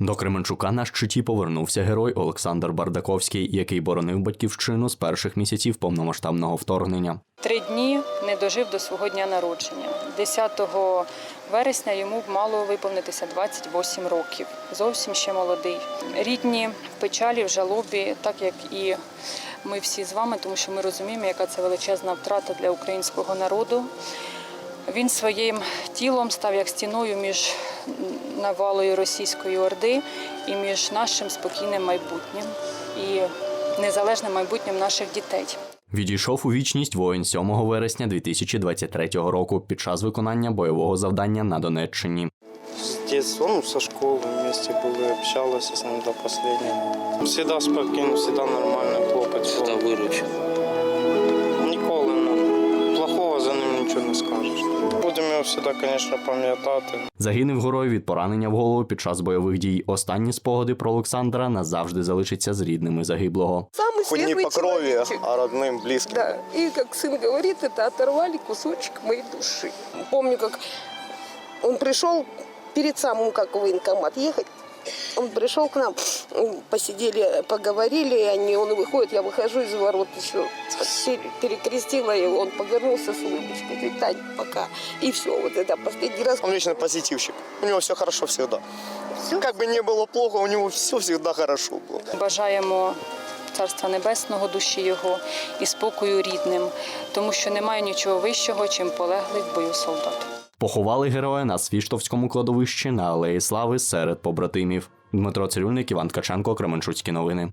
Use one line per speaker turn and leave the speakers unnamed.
До Кременчука на щиті повернувся герой Олександр Бардаковський, який боронив батьківщину з перших місяців повномасштабного вторгнення.
Три дні не дожив до свого дня народження. 10 вересня йому мало виповнитися 28 років. Зовсім ще молодий. Рідні в печалі, в жалобі, так як і ми всі з вами, тому що ми розуміємо, яка це величезна втрата для українського народу. Він своїм тілом став як стіною між навалою російської орди і між нашим спокійним майбутнім і незалежним майбутнім наших дітей.
Відійшов у вічність воїн 7 вересня 2023 року під час виконання бойового завдання на Донеччині.
С детства, ну, со школы вместе были, общалась с ним до последнего. Всегда спокойно, всегда нормальный хлопець. нічого не скажеш. Будемо його завжди, звісно, пам'ятати.
Загинув герой від поранення в голову під час бойових дій. Останні спогади про Олександра назавжди залишаться з рідними загиблого.
Самый
Хоть не
светлый
по крови,
человечек.
а родным, близким.
Да, и как сын говорит, это оторвали кусочек моей души. Помню, как он пришел перед самым, как в военкомат ехать, он пришел к нам, м, посидели, поговорили, и они, он выходит, я выхожу из ворот еще, пере- перекрестила его, он повернулся с улыбочкой, говорит, Тань, пока. И все, вот это последний раз.
Он вечно позитивщик. У него все хорошо всегда.
Всё.
Как бы не было плохо, у него все всегда хорошо было.
Бажаємо царства небесного душі його і спокою рідним, тому що немає нічого вищого, чим полеглий в бою солдат.
Поховали героя на Свіштовському кладовищі на Алеї Слави серед побратимів. Дмитро Цирюльник, Іван Ткаченко, Кременчуцькі новини.